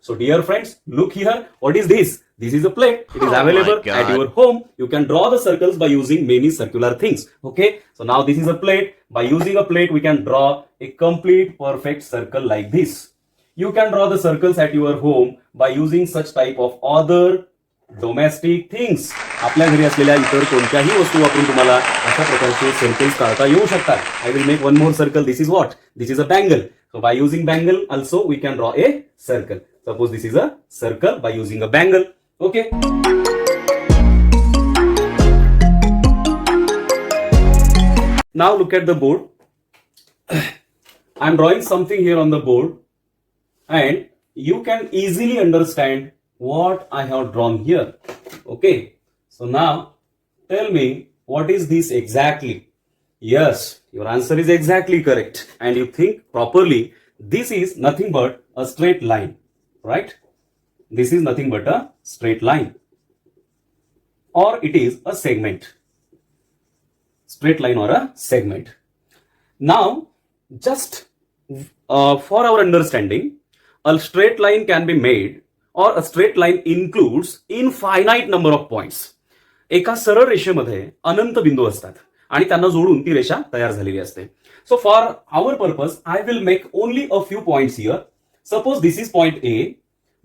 So, dear friends, look here. What is this? This is a plate. It is Oh my available at God. your home. You can draw the circles by using many circular things. Okay. So now this is a plate. By using a plate, we can draw a complete perfect circle like this. You can draw the circles at your home by using such type of other domestic things आपल्या घरी असलेल्या इतर कोणत्याही वस्तू वापरून तुम्हाला अशा प्रकारचे सर्कल्स काढता येऊ शकतात I will make one more circle this is what this is a bangle so by using bangle also we can draw a circle. Suppose this is a circle by using a bangle. Okay. Now look at the board. I am drawing something here on the board and you can easily understand what I have drawn here. Okay. So now tell me what is this exactly? Yes, your answer is exactly correct. And you think properly. This is nothing but a straight line, right? This is nothing but a straight line. Or it is a segment straight line or a segment. Now, just uh, for our understanding, a straight line can be made or a straight line includes infinite number of points. एका सरळ रेषेमध्ये अनंत बिंदू असतात आणि त्यांना जोडून ती रेषा तयार झालेली असते so for our purpose I will make only a few points here suppose this is point A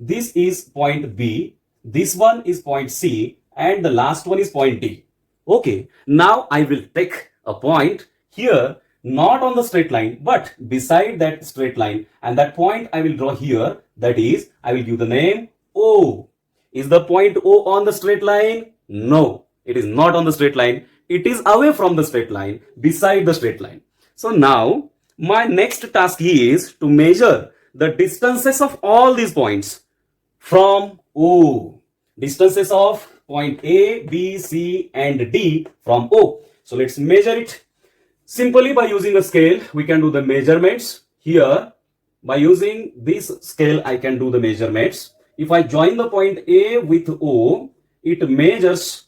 this is point B, this one is point C, and the last one is point D. Okay, now I will take a point here, not on the straight line, but beside that straight line, and that point I will draw here. That is, I will give the name O. Is the point O on the straight line? No, it is not on the straight line. It is away from the straight line, beside the straight line. So now, my next task is to measure the distances of all these points from O. Distances of point A, B, C, and D from O. So let's measure it. Simply by using a scale, we can do the measurements. Here, by using this scale, I can do the measurements. If I join the point A with O, it measures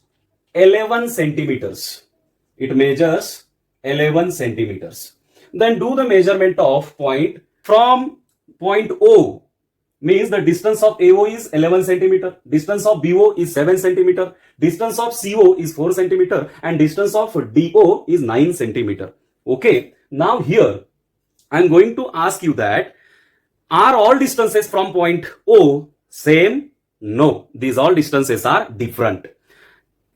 11 centimeters. It measures 11 centimeters. Then do the measurement of point from point O means the distance of AO is 11 centimeter, distance of BO is 7 centimeter, distance of CO is 4 centimeter, and distance of DO is 9 centimeter. Okay, now here I am going to ask you that are all distances from point O same? No, these all distances are different.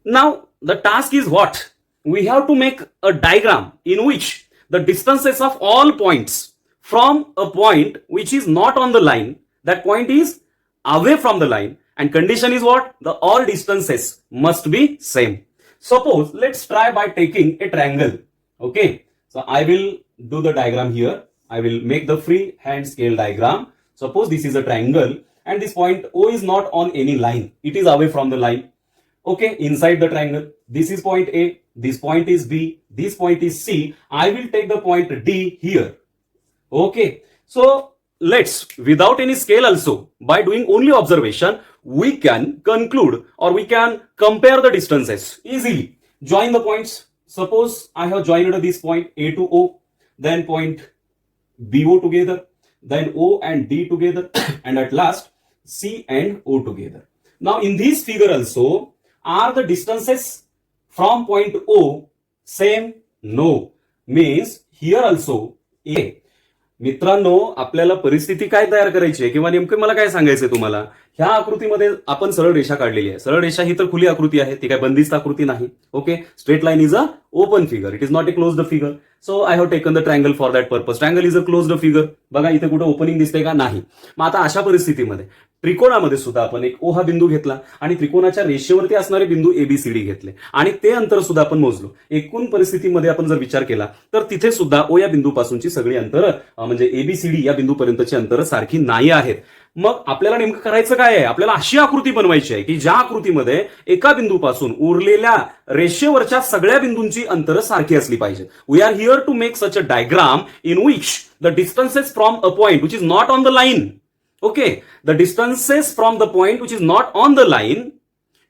Now, the task is what? We have to make a diagram in which the distances of all points from a point which is not on the line, that point is away from the line, and condition is what? The all distances must be same. Suppose, let's try by taking a triangle. Okay, so I will do the diagram here. I will make the free hand scale diagram. Suppose this is a triangle and this point O is not on any line. It is away from the line. Okay, inside the triangle, this is point A, this point is B, this point is C. I will take the point D here. Okay, so let's, without any scale also, by doing only observation, we can conclude or we can compare the distances easily. Join the points. Suppose I have joined this point A to O, then point BO together, then O and D together, and at last C and O together. Now, in this figure also, are the distances from point O same no means here also ए मित्रांनो आपल्याला परिस्थिती काय तयार करायची आहे? किंवा नेमकं मला काय सांगायचंय तुम्हाला? ह्या आकृतीमध्ये आपण सरळ रेषा काढलेली आहे. सरळ रेषा ही तर खुली आकृती आहे. ती काय बंदिस्त आकृती नाही. Okay straight line is a open figure it is not a closed figure so I have taken the triangle for that purpose triangle is a closed figure बघा इथे कुठं ओपनिंग दिसते का? नाही. मग आता अशा परिस्थितीमध्ये त्रिकोणामध्ये सुद्धा आपण एक ओ हा बिंदू घेतला आणि त्रिकोणाच्या रेषेवरती असणारे बिंदू एबीसीडी घेतले. आणि ते अंतर सुद्धा आपण मोजलो. एकूण परिस्थितीमध्ये आपण जर विचार केला तर तिथे सुद्धा ओ या बिंदूपासूनची सगळी अंतर म्हणजे एबीसीडी या बिंदूपर्यंतची अंतर सारखी नाही आहेत. मग आपल्याला नेमकं करायचं काय आहे? आपल्याला अशी आकृती बनवायची आहे की ज्या आकृतीमध्ये एका बिंदूपासून उरलेल्या रेषेवरच्या सगळ्या बिंदूंची अंतर सारखी असली पाहिजे we are here to make such a diagram in which the distances from a point which is not on the line okay the distances from the point which is not on the line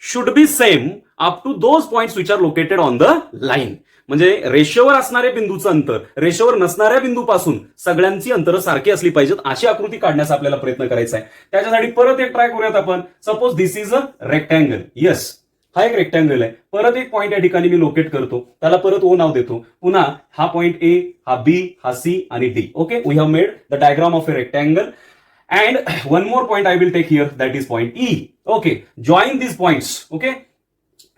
should be same up to those points which are located on the line म्हणजे रेषेवर असणाऱ्या बिंदूचं अंतर रेषेवर नसणाऱ्या बिंदूपासून सगळ्यांची अंतर सारखी असली पाहिजेत अशी आकृती काढण्याचा आपल्याला प्रयत्न करायचा आहे. त्याच्यासाठी परत एक ट्राय करूयात आपण. Suppose this is a rectangle yes हा एक रेक्टँगल आहे. परत एक पॉईंट या ठिकाणी मी लोकेट करतो. त्याला परत ओ नाव देतो. पुन्हा हा पॉईंट ए हा बी हा सी आणि D okay we have made the diagram of a rectangle and one more point I will take here that is point E okay join this points okay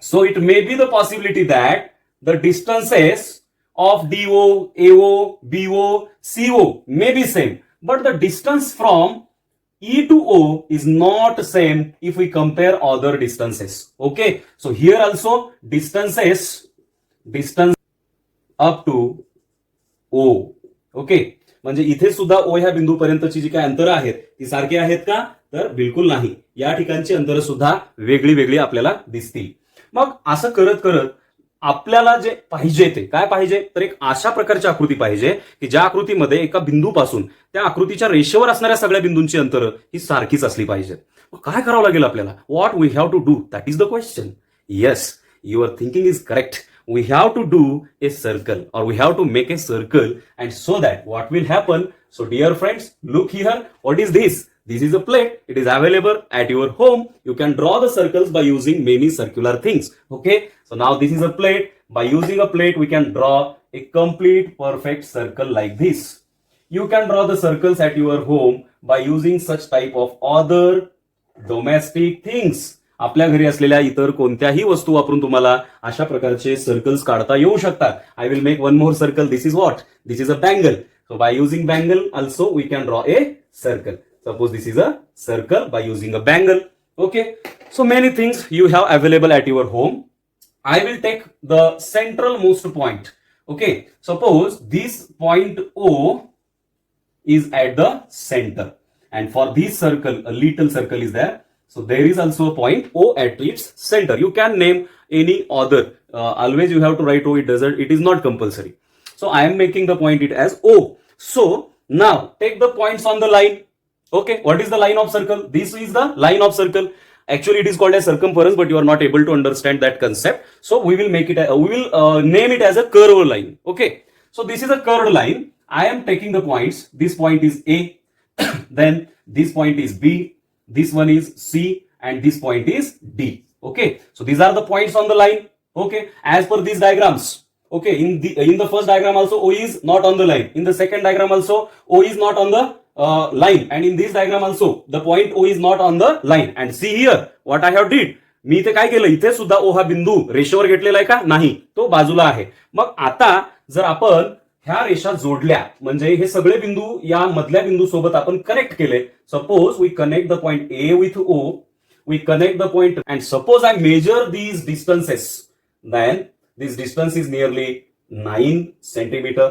so it may be the possibility that the distances of DO, AO, BO, CO may be same, but the distance from E to O is not same if we compare other distances. Okay, so here also distances, distance up to O. Okay म्हणजे इथे सुद्धा ओ ह्या बिंदूपर्यंतची जी काय अंतर आहेत ती सारखी आहेत का तर बिलकुल नाही या ठिकाणची अंतर सुद्धा वेगळी वेगळी आपल्याला दिसतील मग असं करत करत आपल्याला जे पाहिजे ते काय पाहिजे? तर एक अशा प्रकारची आकृती पाहिजे की ज्या आकृतीमध्ये एका बिंदूपासून त्या आकृतीच्या रेषेवर असणाऱ्या सगळ्या बिंदूंची अंतर ही सारखीच असली पाहिजे. काय करावं लागेल आपल्याला? What we have to do that is the question yes your thinking is correct we have to do a circle or we have to make a circle and so that what will happen so dear friends look here what is this this is a plate it is available at your home you can draw the circles by using many circular things okay okay? So now this is a plate. By using a plate, we can draw a complete perfect circle like this. You can draw the circles at your home by using such type of other domestic things. आपल्या घरी असलेल्या इतर कोणत्याही वस्तू वापरून तुम्हाला अशा प्रकारचे सर्कल्स काढता येऊ शकतात. I will make one more circle this is what this is a bangle so by using bangle also we can draw a circle suppose this is a circle by using a bangle okay so many things you have available at your home I will take the central most point. Okay, suppose this point O is at the center, and for this circle, a little circle is there. So there is also a point O at its center. You can name any other. Uh, always you have to write O. It doesn't. It is not compulsory. So I am making the point it as O. So now take the points on the line. Okay, what is the line of circle? This is the line of circle. Actually, it is called as circumference, but you are not able to understand that concept. So we will make it. A, we will uh, name it as a curved line. Okay. So this is a curved line. I am taking the points. This point is A. then this point is B. This one is C, and this point is D. Okay. So these are the points on the line. Okay. As per these diagrams. Okay. In the in the first diagram also O is not on the line. In the second diagram also O is not on the uh, line. And in this diagram also the point O is not on the line. And see here what I have did मी इथे काय केलं? इथे सुद्धा ओ हा बिंदू रेषेवर घेतलेला आहे का? नाही. तो बाजूला आहे. मग आता जर आपण ह्या रेषा जोडल्या म्हणजे हे सगळे बिंदू या मधल्या बिंदू सोबत आपण कनेक्ट केले. Suppose we connect the point A with O we connect the point and suppose I measure these distances then this distance is nearly nine centimetre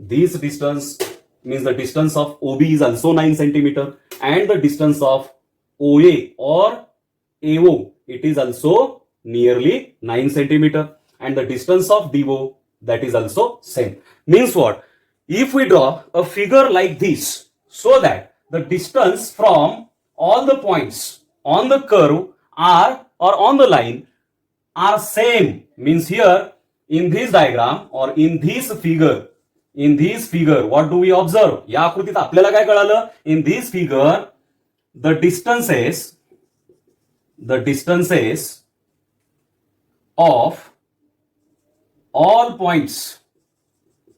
this distance means the distance of OB is also 9 centimeter and the distance of OA or AO it is also nearly 9 centimeter and the distance of DO that is also same. Means what? If we draw a figure like this so that the distance from all the points on the curve are or on the line are same. Means here in this diagram or in this figure in this figure what do we observe या आकृतीत आपल्याला काय कळालं? In this figure the distances the distances of all points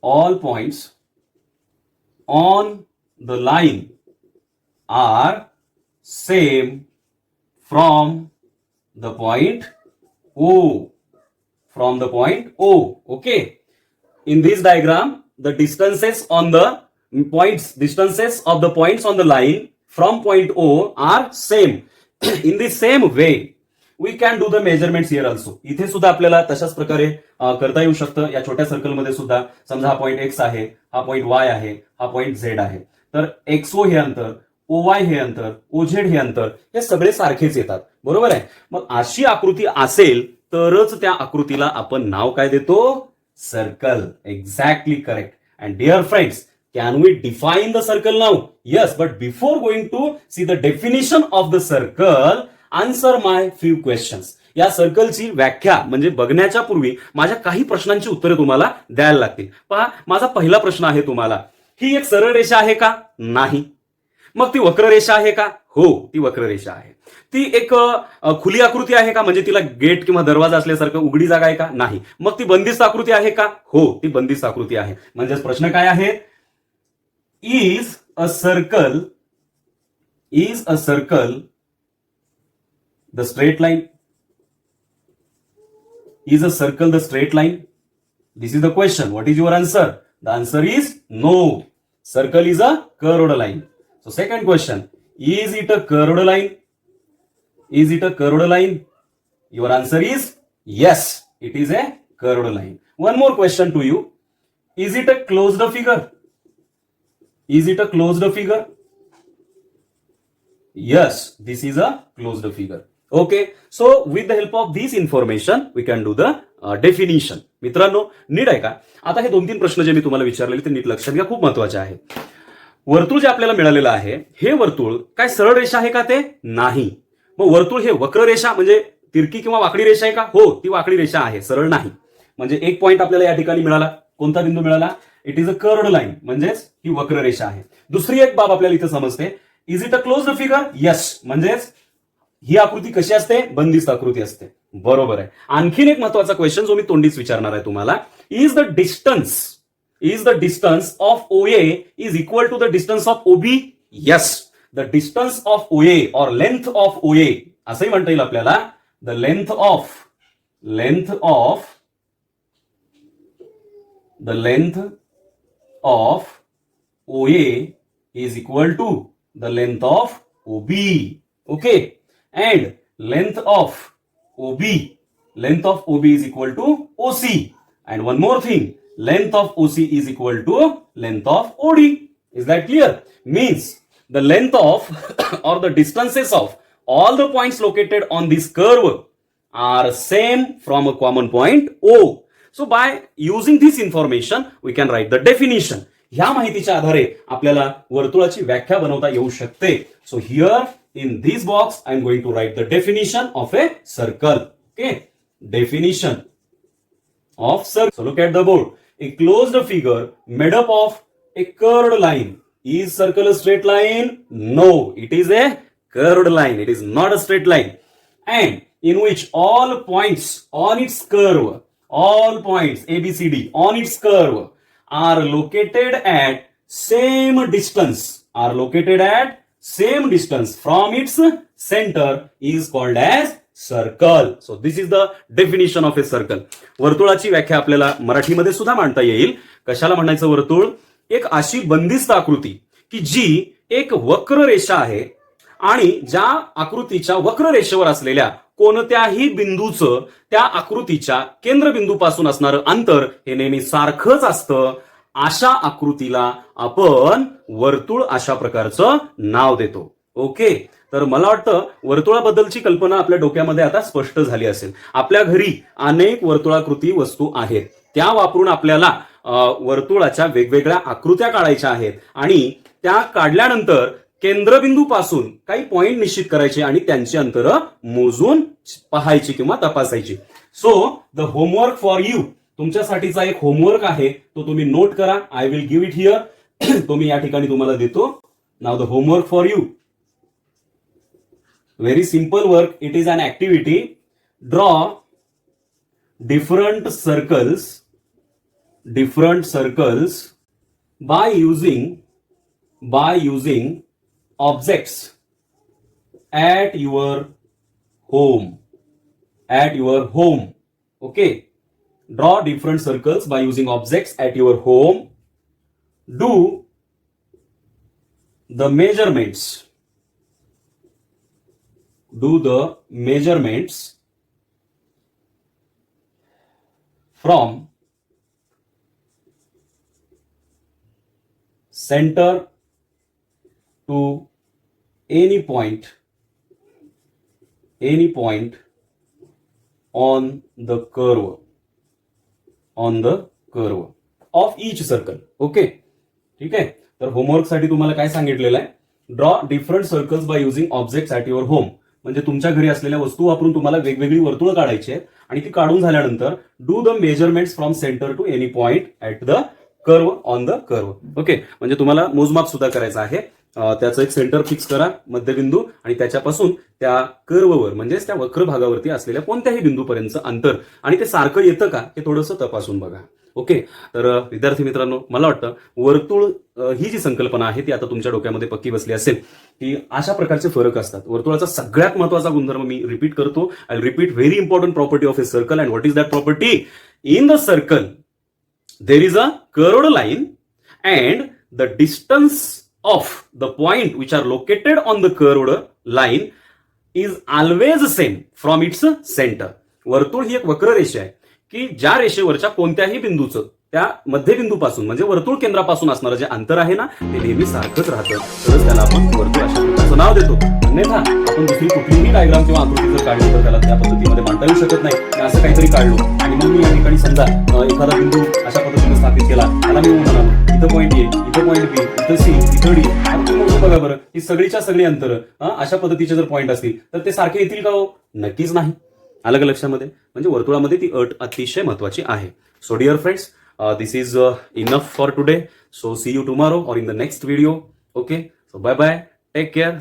all points on the line are same from the point O from the point O okay in this diagram the distances on the points, distances of the points on the line from point O are same. In the same way, we can do the measurements here also. इथे सुद्धा आपल्याला तशाच प्रकारे करता येऊ शकतं. या छोट्या सर्कलमध्ये सुद्धा समजा हा पॉईंट एक्स आहे हा पॉईंट वाय आहे हा पॉईंट झेड आहे. तर एक्स ओ हे अंतर ओ वाय हे अंतर ओ झेड हे अंतर हे सगळे सारखेच येतात. बरोबर आहे? मग अशी आकृती असेल तरच त्या आकृतीला आपण नाव काय देतो? Circle exactly correct and dear friends can we define the circle now yes but before going to see the definition of the circle answer my few questions या सर्कलची व्याख्या म्हणजे बघण्याच्या पूर्वी माझ्या काही प्रश्नांची उत्तरे तुम्हाला द्यायला लागतील. पहा माझा पहिला प्रश्न आहे तुम्हाला. ही एक सरळ रेषा आहे का? नाही. मग ती वक्ररेषा आहे का? हो ती वक्ररेषा आहे. ती एक खुली आकृती आहे का? म्हणजे तिला गेट किंवा दरवाजा असल्यासारखं उघडी जागा आहे का? नाही. मग ती बंदिस्त आकृती आहे का? हो ती बंदिस्त आकृती आहे. म्हणजेच प्रश्न काय आहे? Is a circle is a circle the straight line is a circle the straight line this is the question what is your answer the answer is no circle is a curved line so second question is it a curved line is it a curved line your answer is yes it is a curved line one more question to you is it a close figure is it a close figure yes this is a close figure okay so with the help of this information we can do the definition मित्रांनो नीट आहे का? आता हे दोन तीन प्रश्न जे मी तुम्हाला विचारलेले ते नीट लक्षात घ्या खूप महत्त्वाचे आहे. वर्तुळ जे आपल्याला मिळालेलं आहे हे वर्तुळ काय सरळ रेषा आहे का ते? नाही. मग वर्तुळ हे वक्र रेषा म्हणजे तिरकी किंवा वाकडी रेषा आहे का? हो ती वाकडी रेषा आहे सरळ नाही. म्हणजे एक पॉईंट आपल्याला या ठिकाणी मिळाला. कोणता बिंदू मिळाला? It is a curved line म्हणजेच ही वक्र रेषा आहे. दुसरी एक बाब आपल्याला इथे समजते. Is it a close figure yes म्हणजेच ही आकृती कशी असते? बंदिस्त आकृती असते. बरोबर आहे. आणखीन एक महत्त्वाचा क्वेश्चन जो मी तोंडीच विचारणार आहे तुम्हाला is the distance is the distance of O A is equal to the distance of O B yes The distance of OA or length of OA असंही म्हणता येईल आपल्याला the length of length of the length of OA is equal to the length of OB. Okay. And length of OB, length of OB is equal to OC. And one more thing, length of OC is equal to length of OD. Is that clear? Means the length of or the distances of all the points located on this curve are same from a common point O. So by using this information, we can write the definition. ह्या माहितीच्या आधारे आपल्याला वर्तुळाची व्याख्या बनवता येऊ शकते so here in this box I am going to write the definition of a circle okay definition of circle. So look at the board. A closed figure made up of a curved is circle straight line no it is a curved line it is not a straight line and in which all point on its curve all point A B C D on its curve are located at same distance are located at same distance from its centre is called as circle so this is the definition of a circle वर्तुळाची व्याख्या आपल्याला मराठीमध्ये सुद्धा मांडता येईल कशाला म्हणायचं वर्तुळ एक अशी बंदिस्त आकृती की जी एक वक्र रेषा आहे आणि ज्या आकृतीच्या वक्र रेषेवर असलेल्या कोणत्याही बिंदूचं त्या आकृतीच्या केंद्रबिंदूपासून असणारं अंतर हे नेहमी सारखंच असतं. अशा आकृतीला आपण वर्तुळ अशा प्रकारचं नाव देतो. ओके? तर मला वाटतं वर्तुळाबद्दलची कल्पना आपल्या डोक्यामध्ये आता स्पष्ट झाली असेल. आपल्या घरी अनेक वर्तुळाकृती वस्तू आहेत. त्या वापरून आपल्याला वर्तुळाच्या वेगवेगळ्या आकृत्या काढायच्या आहेत. आणि त्या काढल्यानंतर केंद्रबिंदू पासून काही पॉइंट निश्चित करायचे आणि त्यांची अंतर मोजून पाहायची किंवा तपासायची. So the homework for you तुमच्यासाठीचा एक होमवर्क आहे. तो तुम्ही नोट करा. I will give it here तो मी या ठिकाणी तुम्हाला देतो. Now the homework for you very simple work it is an activity draw different circles different circles by using by using objects at your home at your home okay? Draw different circles by using objects at your home. Do the measurements. Do the measurements from center to any point any point on the curve on the curve of each circle. Okay ठीक आहे? तर होमवर्कसाठी तुम्हाला काय सांगितलेलं आहे? Draw different circles by using object at your home म्हणजे तुमच्या घरी असलेल्या वस्तू वापरून तुम्हाला वेगवेगळी वर्तुळं काढायची आहेत. आणि ती काढून झाल्यानंतर do the measurements from centre to any point at the curve on the curve okay म्हणजे तुम्हाला मोजमाप सुद्धा करायचं आहे. त्याचं एक सेंटर फिक्स करा मध्यबिंदू आणि त्याच्यापासून त्या कर्ववर म्हणजेच त्या वक्र भागावरती असलेल्या कोणत्याही बिंदूपर्यंतचं अंतर. आणि ते सारखं येतं का हे थोडंसं तपासून बघा. ओके तर विद्यार्थी मित्रांनो मला वाटतं वर्तुळ ही जी संकल्पना आहे ती आता तुमच्या डोक्यामध्ये पक्की बसली असेल की अशा प्रकारचे फरक असतात. वर्तुळाचा सगळ्यात महत्त्वाचा गुणधर्म मी रिपीट करतो. I repeat very important property of a circle and what is that property in the circle there is a curved line and the distance of the point which are located on the curved line is always same from its centre वर्तुळ ही एक वक्र रेषा आहे की ज्या रेषेवरच्या कोणत्याही बिंदूचं त्या मध्यबिंदूपासून म्हणजे वर्तुळ केंद्रापासून असणारं जे अंतर आहे ना ते नेहमी सारखंच राहतं. तरच त्याला आपण वर्तुळ अशा प्रकारचं नाव देतो. अन्यथा आपण दुसरी कुठलीही डायग्राम किंवा आकृती जर काढली तर त्याला त्या पद्धतीमध्ये मांडता येऊ शकत नाही. असं काहीतरी काढलो. आणि मग मी या ठिकाणी समजा एखादा बिंदू अशा पद्धतीने स्थापित केला. त्याला मी म्हणालो इथं पॉईंट ए इथं पॉईंट बी इथं सी इथं डी आणि तुम्ही मोजून बघा बरं ही सगळीच्या सगळी अंतर अशा पद्धतीचे जर पॉईंट असतील तर ते सारखे येतील का हो? नक्कीच नाही. अलग लक्षामध्ये? म्हणजे वर्तुळामध्ये ती अट अतिशय महत्वाची आहे. So dear friends this is enough for today so see you tomorrow or in the next video okay so bye bye take care